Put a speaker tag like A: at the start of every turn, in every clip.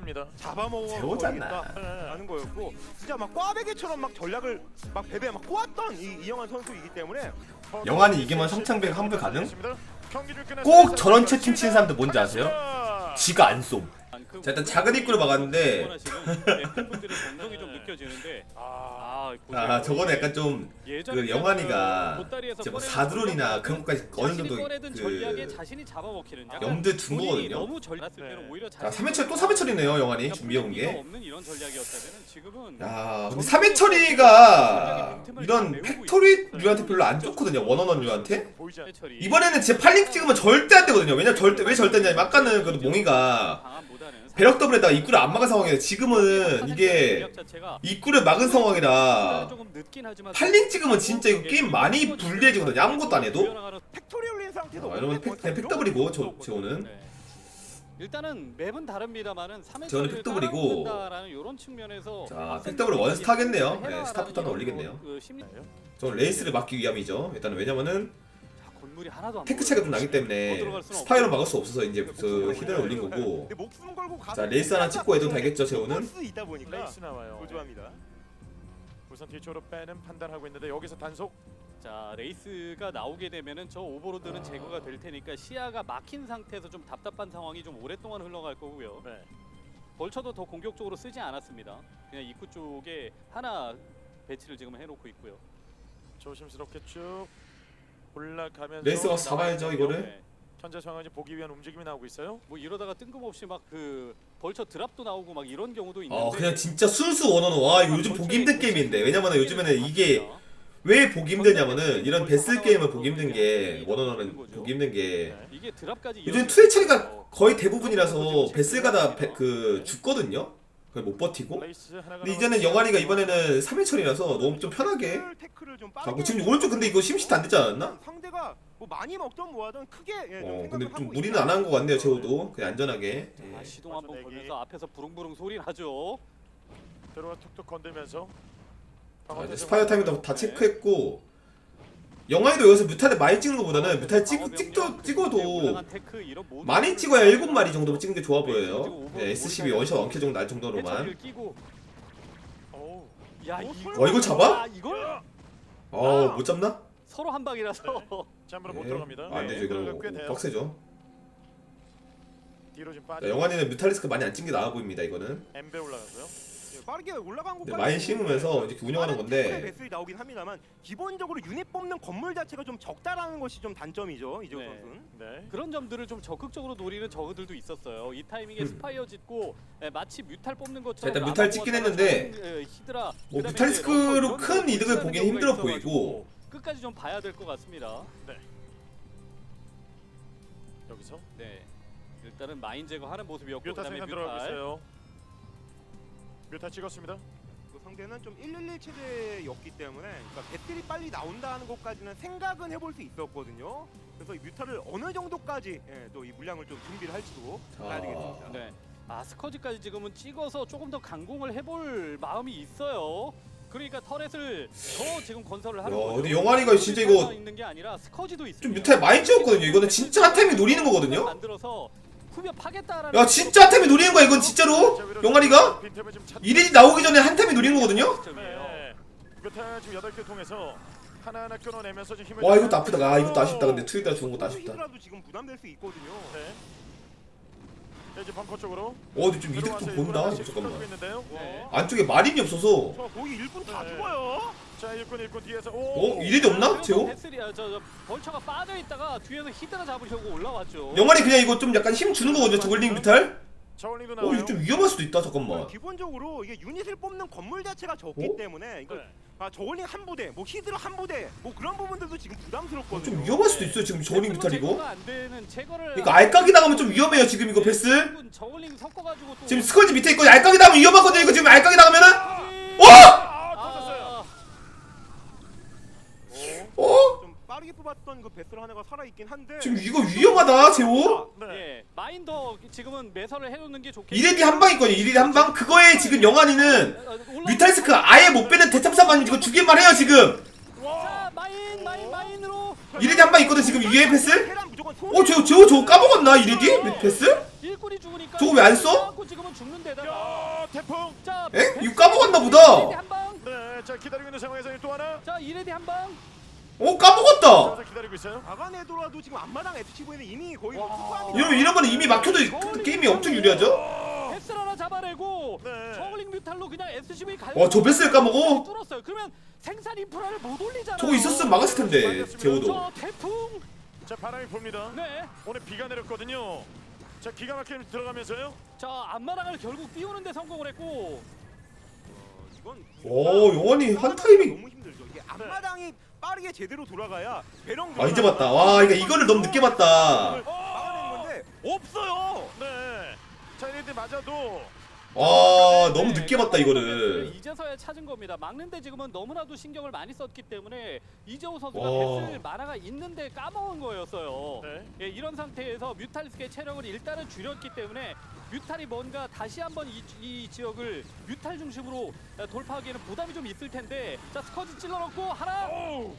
A: 합니다.
B: 제호잖아.
C: 잡아먹어야겠다라는 거였고 진짜 막 꽈배기처럼 막 전략을 막 베베 막 꼬았던 이 이영환 선수이기 때문에
B: 영환이 이기면 성창백 환불 가능?
A: 끝났습니다.
B: 꼭 저런 채팅 치는 사람들 뭔지 아세요?
A: 자,
B: 지가 안 쏨. 그자 일단 작은 입구를 막았는데
A: 아,
B: 저거는 약간 좀
D: 예전에
B: 그 영환이가
D: 그
B: 이제 뭐 사드론이나 그런 것까지 어느 정도 그
D: 자신이 잡아먹히는 약간
B: 염두에 둔 거거든요.
A: 네.
D: 오히려
B: 자
D: 자신이
B: 3회철 또 3회철이네요 영환이
D: 그러니까
B: 준비해온 게. 야 근데 3회철이가 이런 팩토리 류한테 별로 안 좋거든요 원원원 류한테.
A: 보이지 않.
D: 해철이
B: 이번에는 제 팔링 찍으면 절대 안 되거든요. 왜냐 절대 왜 절대 안 되냐면 아까는 그래도 몽이가
D: 방안보다는
B: 배럭 더블에다가 입구를 안 막은 상황이에요. 지금은 이게 입구를 막은 상황이라 팔링 찍으면 진짜 이거 게임 많이 불리해지거든요. 아무것도 안 해도. 아, 이러면 팩, 그냥 팩 더블이고 저 저거는
D: 네. 일단은 맵은 다릅니다만은 3회
B: 저는 팩더블이고. 자, 팩더블 원스타 하겠네요. 네, 스타부터 하나 올리겠네요.
D: 그
B: 저는 레이스를 막기 위함이죠. 일단은 왜냐면은 차이가 좀 나기 때문에
D: 수는
B: 스파이로. 막을 수 없어서 이제 그 히드를 올린 거고. 자 레이스 하나 찍고 해도 되겠죠 재호는.
C: 수 있다 보니까
A: 레이스 나와요.
C: 도주합니다.
A: 우선 뒤쪽으로 빼는 판단하고 있는데 여기서 단속.
D: 자 레이스가 나오게 되면은 저 오버로드는 제거가 될 테니까 시야가 막힌 상태에서 좀 답답한 상황이 좀 오랫동안 흘러갈 거고요.
A: 네.
D: 벌처도 더 공격적으로 쓰지 않았습니다. 그냥 입구 쪽에 하나 배치를 지금 해놓고 있고요.
A: 조심스럽게 쭉 올라가면서
B: 레이스 가서 잡아야죠 이거를.
D: 네.
A: 현재 상황을 보기 위한 움직임이 나오고 있어요.
D: 뭐 이러다가 뜬금없이 막 그 벌처 드랍도 나오고 막 이런 경우도 있는데.
B: 어 그냥 진짜 순수 원원원. 와 이거 요즘 보기 힘든 게임인데 왜냐면은 요즘에는 이게 왜 보기 힘드냐면은 이런 베슬 게임을 보기 힘든 게 원원원은 보기 힘든 게
A: 네.
D: 이게 드랍까지
B: 요즘
D: 이어지는
B: 처리가
D: 거라서
B: 거의 대부분이라서 베슬가다 배- 그 죽거든요. 그걸 못 버티고. 근데 이제는 영환이가 이번에는 3회철이라서 너무 좀 편하게 가고
C: 빠르게
B: 지금 오른쪽 근데 이거 심시트 안 되지 않았나?
C: 상대가 뭐 많이 먹던 뭐하던 크게 예, 좀
B: 어 근데 좀 무리는. 안 한 것 같네요 제호도 그냥 안전하게
D: 자,
B: 예.
D: 시동 한번 걸면서. 앞에서 부릉부릉 소리 나죠.
A: 들어와 툭툭 건들면서.
B: 자, 이제 스파이어 타임도 다 체크했고 영화에도 여기서 뮤탈을 많이 찍는 것보다는 뮤탈 찍, 찍도, 찍어도 많이 찍어야 7마리 정도 찍는 게 좋아 보여요 네, SCB 원샷 원킬 정도 날 정도로만
C: 어,
D: 이거
B: 어, 이걸 잡아?
D: 아, 이걸
B: 어못 잡나?
D: 서로 한 방이라서
A: 잠으로 못
B: 네.
A: 들어갑니다.
B: 아, 안 되죠
A: 들어가
B: 이거. 빡세죠
A: 뒤로 좀
B: 자,
A: 빠져.
B: 영환이는 뮤탈리스크 많이 안 찍는 게 나아 보입니다 이거는
A: 엠베 올라가고요.
C: 예, 빠르게 올라간 것
B: 네, 많이 심으면서 이렇게 운영하는 건데
C: 배슬이 나오긴 합니다만 기본적으로 유닛 뽑는 건물 자체가 좀 적다라는 것이 좀 단점이죠 이재호
D: 네.
C: 선수는.
A: 네.
D: 그런 점들을 좀 적극적으로 노리는 저그들도 있었어요. 이 타이밍에
B: 음.
D: 스파이어 짓고 에, 마치 뮤탈 뽑는 것처럼
B: 자, 일단 뮤탈 찍긴 했는데
D: 정- 에, 히드라
B: 뭐
D: 그다음에 이런 큰걸
B: 이득을
D: 경우가
B: 힘들어
D: 있어가지고
B: 보이고
D: 끝까지 좀 봐야 될 것 같습니다.
A: 여기서
D: 네. 일단은 마인 제거하는 모습이었고
A: 뮤타
D: 그다음에
A: 생산 들어가고
D: 뮤탈
A: 있어요. 뮤타 찍었습니다.
C: 그 상대는 좀 111 체제였기 때문에 그러니까 배틀이 빨리 나온다는 것까지는 생각은 해볼 수 있었거든요. 그래서 이 뮤타를 어느 정도까지 예, 또이 물량을 좀 준비를 할지도 봐야 되겠습니다.
D: 네. 아 스커지까지 지금은 찍어서 조금 더 강공을 해볼 마음이 있어요. 그러니까 터렛을 더 지금 건설을 하는
B: 야,
D: 거죠.
B: 근데 영환이가 진짜 이거
D: 있는 게 아니라 스커지도 있습니다.
B: 좀 뮤탈 많이 찍었거든요 이거는 진짜 한 타임이 노리는 거거든요
D: 만들어서 후벼 파겠다라는
B: 야 진짜 한 타임이 노리는 거야 이건 진짜로
A: 찾.
B: 이레디 나오기 전에 한 타임이 노리는 거거든요
D: 시점이에요.
A: 네. 뮤타 지금 8개 통해서 하나하나 끊어내면서 지금 힘을
B: 와
A: 좀-
B: 이것도 아프다 아 이것도 아쉽다 근데 트위드가 죽은 것도 아쉽다
C: 히드라도 지금 부담될 수 있거든요.
A: 네. 자, 이제 벙커 쪽으로
B: 어 근데 좀 이득 좀 본다 잠깐만
A: 있는데요.
D: 네.
B: 안쪽에 마린이 없어서
C: 저 거기 일꾼 다
A: 네.
C: 죽어요.
A: 자 일꾼 일꾼 뒤에서 오.
B: 어? 이레디 없나? 제호?
D: 아, 저, 저 벌처가 빠져 있다가 뒤에서 히드라 잡으려고 올라왔죠.
B: 영환이 그냥 이거 좀 약간 힘 주는 거거든요 저글링 뮤탈
A: 저울링도
B: 어
A: 나와요.
B: 이거 좀 위험할 수도 있다 잠깐만
C: 기본적으로 이게 유닛을 뽑는 건물 자체가 적기
B: 어?
C: 때문에 이거
A: 네.
C: 아, 저울링 한 부대, 뭐 히드라 한 부대, 뭐 그런 부분들도 지금 부담스럽거든요.
B: 좀 위험할 수도 있어요 지금 이거
D: 제거가 안 되는 제거를
B: 이거 알까기 나가면 좀 위험해요 지금 이거
D: 섞어가지고 또
B: 지금 스컬지 밑에 있고 알까기 나가면 위험하거든요 이거 지금 알까기 나가면은 어!
A: 아 터졌어요.
D: 아,
B: 어?
C: 좀 빠르게 뽑았던 그 베슬 하나가 살아 있긴 한데
B: 지금 이거 위험하다 제호
A: 네.
D: 예, 마인더 지금은 매설을 해놓는 게 좋겠.
B: 이레디 한 방 있거든요 이레디 한 방 그거에 지금 영환이는
D: 어,
B: 뮤탈리스크 아예 못 빼는 대참사만 이거 죽일만 해요 지금
D: 자, 마인, 마인, 마인으로
B: 이레디 한 방 있거든 지금 위에 패스
C: 테란 무조건
B: 어 제호 제호 저거 까먹었나 이레디 패스?
D: 일꾼이 죽으니까
B: 저거 왜안 써?
D: 지금은 죽는 데다가
A: 야 태풍.
D: 자
B: 에? 이거 까먹었나
D: 이레디
B: 보다.
D: 한 방.
A: 네, 자 기다리고 있는 상황에서 또 하나.
D: 자 이레디 한 방.
B: 어 까먹었다.
A: 기다리고 있어요.
C: 지금 앞마당 SCV는 이미 거의. 뭐
B: 막혀도 그 게임이 엄청 유리하죠.
D: 베스 하나 잡아내고
A: 네.
D: 저글링 뮤탈로 그냥 SCV 갈.
B: 와, 저 베스를 까먹어?
D: 뚫었어요. 그러면 생산 인프라를 못 올리잖아요.
B: 저거 있었으면 막았을 텐데 제호도.
D: 저 태풍.
A: 자 바람이 봅니다.
D: 네.
A: 오늘 비가 내렸거든요. 자 기가 막히게 들어가면서요.
D: 자 앞마당을 결국 띄우는데 성공을 했고.
C: 어,
B: 오, 영원히 한 타이밍.
C: 너무 힘들죠. 이게 앞마당이 빠르게 제대로 돌아가야 배령
B: 아 이제 봤다. 와 그러니까 이거를 너무 늦게 봤다.
C: 막아낸 건데 없어요.
A: 네. 자 이랬는데 맞아도
B: 와 너무 늦게 봤다
D: 네,
B: 이거를.
D: 이제서야 찾은 겁니다. 막는데 지금은 너무나도 신경을 많이 썼기 때문에 이재호 선수가
B: 와.
D: 패스 만화가 있는데 까먹은 거였어요.
A: 네.
D: 예, 이런 상태에서 뮤탈스의 체력을 일단은 줄였기 때문에 뮤탈이 뭔가 다시 한번 이, 이 지역을 뮤탈 중심으로 돌파하기에는 부담이 좀 있을 텐데 자 스커지 찔러놓고 하나.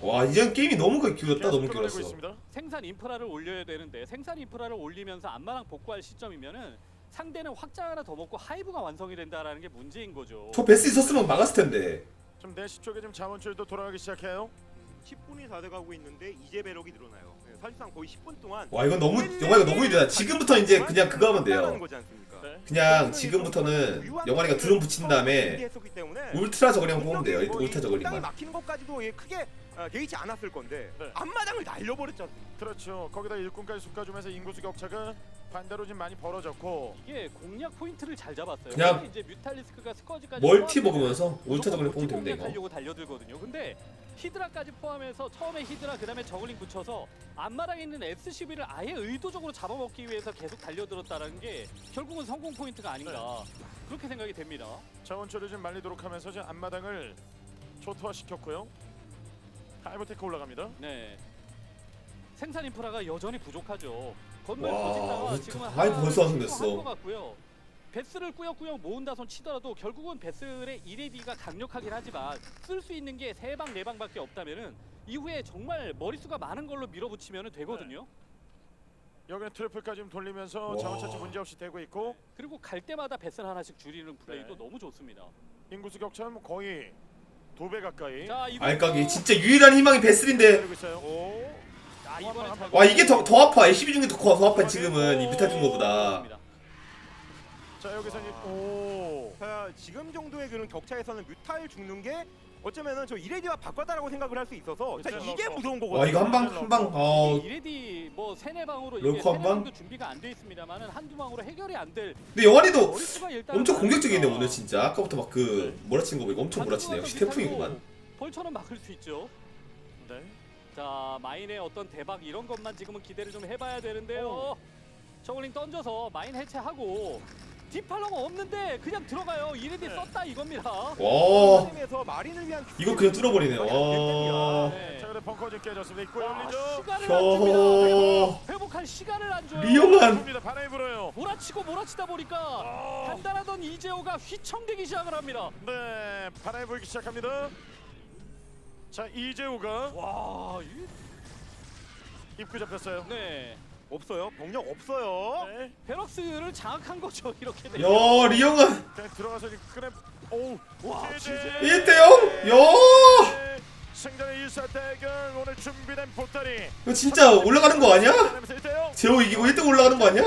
B: 와 이제 게임이 너무 길었다
A: 계속
B: 너무
A: 끌어내고
B: 길었어.
A: 있습니다.
D: 생산 인프라를 올려야 되는데 생산 인프라를 올리면서 안마랑 복구할 시점이면은 상대는 확장 하나 더 먹고 하이브가 완성이 된다라는 게 문제인 거죠.
B: 저 베스 있었으면 막았을 텐데.
A: 좀 내시 쪽에 좀 자원줄도 돌아가기 시작해요.
C: 10분이 다 돼가고 있는데 이제 배력이 늘어나요. 네, 사실상 거의 10분 동안
B: 와 이건 너무 영화가 너무 유리하다. 지금부터 이제 그냥 그거 하면 돼요.
C: 거지 않습니까?
A: 네.
B: 그냥 지금부터는 영환이가 드론 붙인 다음에 울트라 저거링 뽑으면 돼요.
C: 뭐이
B: 울트라 저거링만.
C: 막히는 것까지도 예, 크게 어, 개의치 않았을 건데
A: 네.
C: 앞마당을 않습니까?
A: 그렇죠. 거기다 일꾼까지 솎아주면서 인구수 격차가 반대로 지금 많이 벌어졌고.
D: 이게 공략 포인트를 잘 잡았어요.
B: 그냥
D: 이제 뮤탈리스크가 스커지까지
B: 멀티 먹으면서 울트라 저거링
D: 무조건
B: 뽑으면 됩니다 이거.
D: 공략하려고 달려들거든요. 근데 히드라까지 포함해서 처음에 히드라 그다음에 저글링 붙여서 앞마당에 있는 SCB를 아예 의도적으로 잡아먹기 위해서 계속 달려들었다는 게 결국은 성공 포인트가 아닌가 그렇게 생각이 됩니다.
A: 자원줄을 좀 말리도록 하면서 지금 앞마당을 초토화 시켰고요. 하이브테크 올라갑니다.
D: 네. 생산 인프라가 여전히 부족하죠. 건물
B: 와, 어떡해.
D: 지금
B: 아이, 벌써 완성됐어.
D: 한것 같고요. 베스를 꾸역꾸역 모은다 손 치더라도 결국은 베스의 이레디가 강력하긴 하지만 쓸 수 있는 게 세 방 네 방밖에 없다면은 이후에 정말 머릿수가 많은 걸로 밀어붙이면 되거든요.
A: 여기는 트리플까지 좀 돌리면서
B: 와.
A: 자원 차치 문제 없이 되고 있고
D: 그리고 갈 때마다 베스를 하나씩 줄이는 플레이도
A: 네.
D: 너무 좋습니다.
A: 인구수 격차는 뭐 거의 두배 가까이.
D: 자 이거
B: 아 그러니까 진짜 유일한 희망이
A: 있어요.
C: 오.
D: 아,
B: 잘와 이게 더 더 아파. SCB 중에 더, 더 아파 지금은 이 뮤탈 준 거보다.
A: 자 여기서 이제 오.
C: 자, 지금 정도의 그런 격차에서는 뮤탈 죽는 게 어쩌면은 저 이레디와 바꿨다라고 생각을 할 수 있어서 자,
A: 그렇죠.
C: 이게 무서운 거거든요.
B: 와 이거 한 방 한 방. 어
D: 이레디 뭐 세네 방으로 이게
B: 한
D: 세네
B: 방?
D: 방도 준비가 안 돼 있습니다만은 한두 방으로 해결이 안 될
B: 근데 영환이도
D: 일단
B: 엄청 공격적이네
D: 많으니까
B: 오늘 진짜. 아까부터 막 그 몰아치는 거 보니까 엄청 몰아치네. 역시 태풍이구만.
D: 벌처는 막을 수 있죠.
A: 네.
D: 자 마인의 어떤 대박 이런 것만 지금은 기대를 좀 해봐야 되는데요. 저글링 던져서 마인 해체하고 디팔러가 없는데 그냥 들어가요. 이레디
A: 네.
D: 썼다 이겁니다.
B: 와
C: 에서 마린을 위한
B: 이거 그냥 뚫어버리네. 와.
D: 네.
A: 자 그래 벙커 좀 깨졌습니다. 입구
D: 와,
A: 열리죠.
D: 시간을
B: 혀.
D: 안 줍니다. 회복할 시간을 안 줘요.
B: 리용한.
A: 바람이 불어요.
D: 몰아치고 몰아치다 보니까
A: 아.
D: 단단하던 이재호가 휘청대기 시작을 합니다.
A: 네, 바람이 불기 시작합니다. 자 이재우가
D: 와, 이-
A: 입구 잡혔어요.
D: 네.
C: 없어요. 병력 없어요.
A: 네.
D: 베럭스를 장악한 거죠. 이렇게 되면.
B: 야 리영아
A: 그냥 들어가서 이제 끄내. 오.
D: 와. 진짜.
B: 1대0. 야
A: 네, 승전의 1사 대결 오늘 준비된 보따리.
B: 이거 진짜 올라가는 거 아니야?
A: 1대0.
B: 제호 이기고 1등 올라가는 거 아니야?